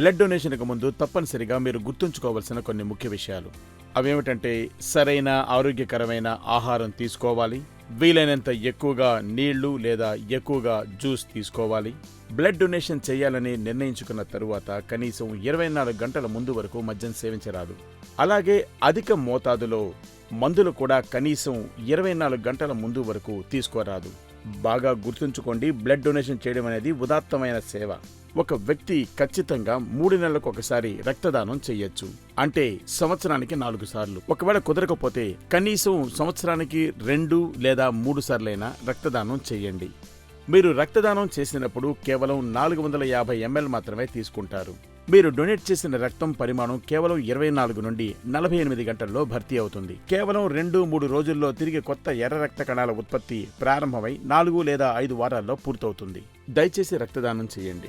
Blood డొనేషన్కు ముందు తప్పనిసరిగా మీరు గుర్తుంచుకోవాల్సిన కొన్ని ముఖ్య విషయాలు. అవేమిటంటే సరైన ఆరోగ్యకరమైన ఆహారం తీసుకోవాలి. వీలైనంత ఎక్కువగా నీళ్ళు లేదా ఎక్కువగా జ్యూస్ తీసుకోవాలి. బ్లడ్ డొనేషన్ చేయాలని నిర్ణయించుకున్న తరువాత కనీసం ఇరవై నాలుగు గంటల ముందు వరకు మద్యం సేవించరాదు. అలాగే అధిక మోతాదులో మందులు కూడా కనీసం ఇరవై నాలుగు గంటల ముందు వరకు తీసుకోరాదు. బాగా గుర్తుంచుకోండి బ్లడ్ డొనేషన్ చేయడం అనేది ఉదాత్తమైన సేవ. ఒక వ్యక్తి ఖచ్చితంగా మూడు నెలలకు ఒకసారి రక్తదానం చేయొచ్చు. అంటే సంవత్సరానికి నాలుగు సార్లు. ఒకవేళ కుదరకపోతే కనీసం సంవత్సరానికి రెండు లేదా మూడు సార్లైనా రక్తదానం చేయండి. మీరు రక్తదానం చేసినప్పుడు కేవలం నాలుగు వందల యాభై ఎంఎల్ మాత్రమే తీసుకుంటారు. మీరు డొనేట్ చేసిన రక్తం పరిమాణం కేవలం ఇరవై నాలుగు నుండి నలభై ఎనిమిది గంటల్లో భర్తీ అవుతుంది. కేవలం రెండు మూడు రోజుల్లో తిరిగి కొత్త ఎర్ర రక్త కణాల ఉత్పత్తి ప్రారంభమై నాలుగు లేదా ఐదు వారాల్లో పూర్తవుతుంది. దయచేసి రక్తదానం చేయండి.